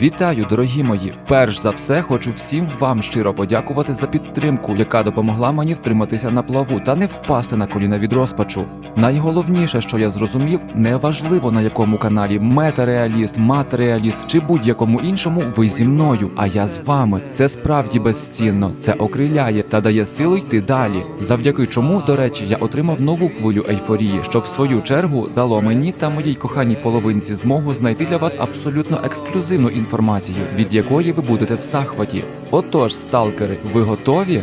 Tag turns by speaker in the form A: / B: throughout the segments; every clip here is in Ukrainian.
A: Вітаю, дорогі мої! Перш за все, хочу всім вам щиро подякувати за підтримку, яка допомогла мені втриматися на плаву та не впасти на коліна від розпачу. Найголовніше, що я зрозумів, неважливо на якому каналі метареаліст, матеріаліст чи будь-якому іншому, ви зі мною, а я з вами. Це справді безцінно, це окриляє та дає силу йти далі. Завдяки чому, до речі, я отримав нову хвилю ейфорії, що в свою чергу дало мені та моїй коханій половинці змогу знайти для вас абсолютно ексклюзивну інформацію, від якої ви будете в захваті. Отож, сталкери, ви готові?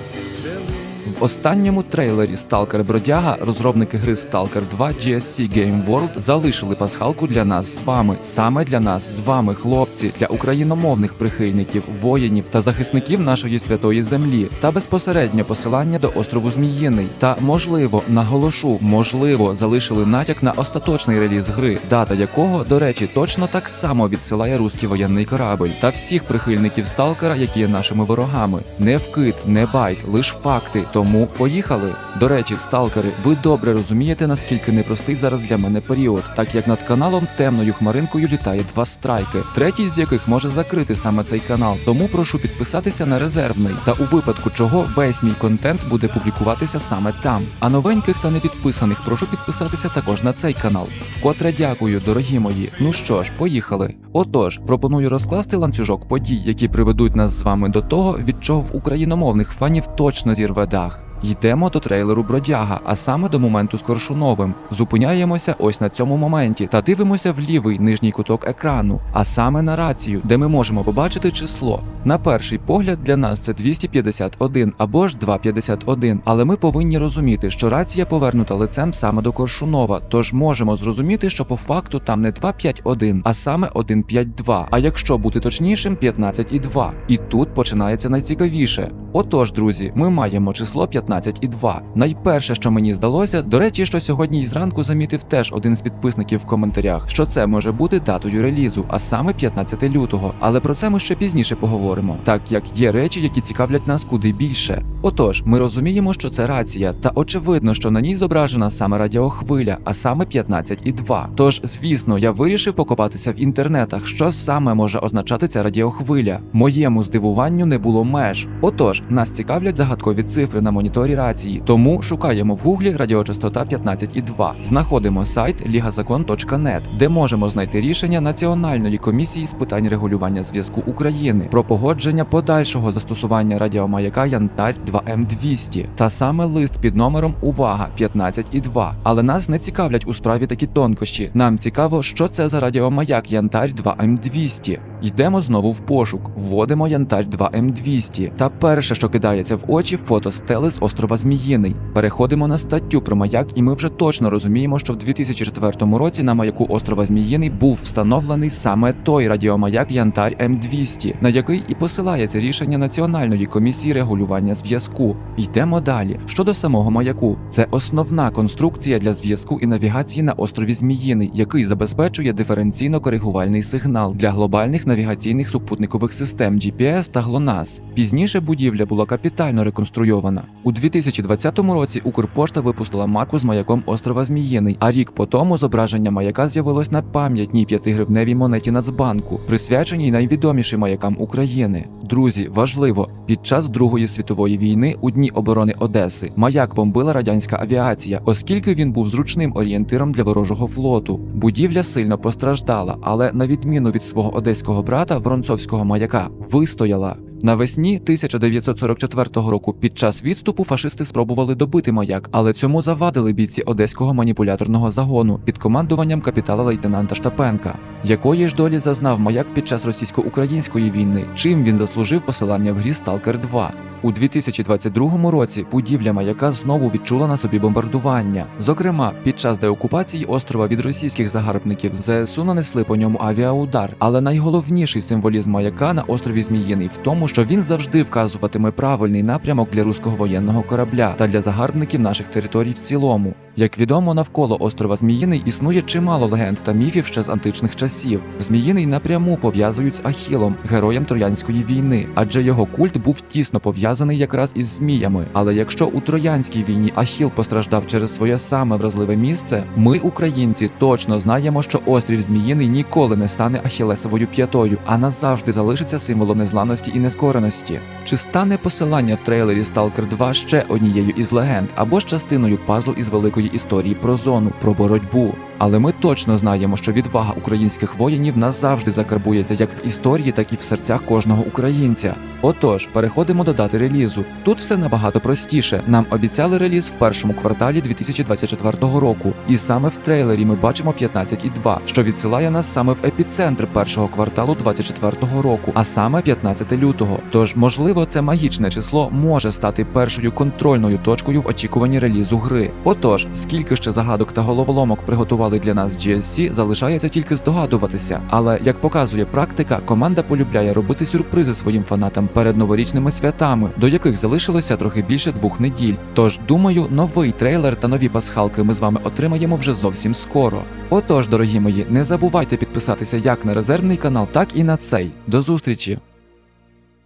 A: В останньому трейлері Stalker Бродяга розробники гри Stalker 2 GSC Game World залишили пасхалку для нас з вами, саме для нас з вами, хлопці, для україномовних прихильників, воїнів та захисників нашої святої землі, та безпосередньо посилання до острову Зміїний. Та можливо, наголошу, можливо, залишили натяк на остаточний реліз гри, дата якого, до речі, точно так само відсилає руський воєнний корабль та всіх прихильників Сталкера, які є нашими ворогами. Не вкид, не байт, лиш факти. Тому поїхали. До речі, сталкери, ви добре розумієте, наскільки непростий зараз для мене період, так як над каналом темною хмаринкою літає два страйки, третій з яких може закрити саме цей канал. Тому прошу підписатися на резервний, та у випадку чого весь мій контент буде публікуватися саме там. А новеньких та непідписаних прошу підписатися також на цей канал. Вкотре дякую, дорогі мої. Ну що ж, поїхали. Отож, пропоную розкласти ланцюжок подій, які приведуть нас з вами до того, від чого в україномовних фанів точно зірве дах. Йдемо до трейлеру Бродяга, а саме до моменту з Коршуновим. Зупиняємося ось на цьому моменті та дивимося в лівий нижній куток екрану, а саме на рацію, де ми можемо побачити число. На перший погляд для нас це 251 або ж 251, але ми повинні розуміти, що рація повернута лицем саме до Коршунова, тож можемо зрозуміти, що по факту там не 251, а саме 152. А якщо бути точнішим, 15 і 2. І тут починається найцікавіше. Отож, друзі, ми маємо число 15 і 2. Найперше, що мені здалося, до речі, що сьогодні й зранку замітив теж один з підписників в коментарях, що це може бути датою релізу, а саме 15 лютого. Але про це ми ще пізніше поговоримо, так як є речі, які цікавлять нас куди більше. Отож, ми розуміємо, що це рація, та очевидно, що на ній зображена саме радіохвиля, а саме 15 і 2. Тож, звісно, я вирішив покопатися в інтернетах, що саме може означати ця радіохвиля. Моєму здивуванню не було меж. Отож, нас цікавлять загадкові цифри на моніторі рації, тому шукаємо в гуглі радіочастота 15,2. Знаходимо сайт ligazakon.net, де можемо знайти рішення Національної комісії з питань регулювання зв'язку України про погодження подальшого застосування радіомаяка Янтарь 2М200 та саме лист під номером Увага 15,2. Але нас не цікавлять у справі такі тонкощі. Нам цікаво, що це за радіомаяк Янтарь 2М200. Йдемо знову в пошук, вводимо Янтарь 2М200. Та перше, що кидається в очі, фото стели з острова Зміїний. Переходимо на статтю про маяк, і ми вже точно розуміємо, що в 2004 році на маяку острова Зміїний був встановлений саме той радіомаяк Янтарь М200, на який і посилається рішення Національної комісії регулювання зв'язку. Йдемо далі. Щодо самого маяку, це основна конструкція для зв'язку і навігації на острові Зміїний, який забезпечує диференційно-коригувальний сигнал для глобальних навігаційних супутникових систем GPS та GLONASS. Пізніше будівля була капітально реконструйована. У 2020 році Укрпошта випустила марку з маяком острова Зміїний, а рік по тому зображення маяка з'явилось на пам'ятній 5-гривневій монеті Нацбанку, присвяченій найвідомішим маякам України. Друзі, важливо, під час Другої світової війни у дні оборони Одеси маяк бомбила радянська авіація, оскільки він був зручним орієнтиром для ворожого флоту. Будівля сильно постраждала, але на відміну від свого одеського брата Воронцовського маяка вистояла. Навесні 1944 року під час відступу фашисти спробували добити маяк, але цьому завадили бійці одеського маніпуляторного загону під командуванням капітала лейтенанта Штапенка. Якої ж долі зазнав маяк під час російсько-української війни? Чим він заслужив посилання в грі Сталкер 2? У 2022 році будівля маяка знову відчула на собі бомбардування. Зокрема, під час деокупації острова від російських загарбників ЗСУ нанесли по ньому авіаудар. Але найголовніший символізм маяка на острові Зміїний в тому, що він завжди вказуватиме правильний напрямок для руського воєнного корабля та для загарбників наших територій в цілому. Як відомо, навколо острова Зміїний існує чимало легенд та міфів ще з античних часів. Зміїний напряму пов'язують з Ахілом, героєм Троянської війни, адже його культ був тісно пов'язаний якраз із зміями. Але якщо у Троянській війні Ахіл постраждав через своє саме вразливе місце, ми, українці, точно знаємо, що острів Зміїний ніколи не стане Ахілесовою п'ятою, а назавжди залишиться символом незламності і нескореності. Чи стане посилання в трейлері Stalker 2 ще однією із легенд або ж частиною пазлу із великої історії про зону, про боротьбу? Але ми точно знаємо, що відвага українських воїнів назавжди закарбується як в історії, так і в серцях кожного українця. Отож, переходимо до дати релізу. Тут все набагато простіше. Нам обіцяли реліз в першому кварталі 2024 року, і саме в трейлері ми бачимо 15,2, що відсилає нас саме в епіцентр першого кварталу 2024 року, а саме 15 лютого. Тож, можливо, це магічне число може стати першою контрольною точкою в очікуванні релізу гри. Отож, скільки ще загадок та головоломок приготували для нас GSC, залишається тільки здогадуватися. Але як показує практика, команда полюбляє робити сюрпризи своїм фанатам перед новорічними святами, до яких залишилося трохи більше двох неділь. Тож, думаю, новий трейлер та нові пасхалки ми з вами отримаємо вже зовсім скоро. Отож, дорогі мої, не забувайте підписатися як на резервний канал, так і на цей. До зустрічі!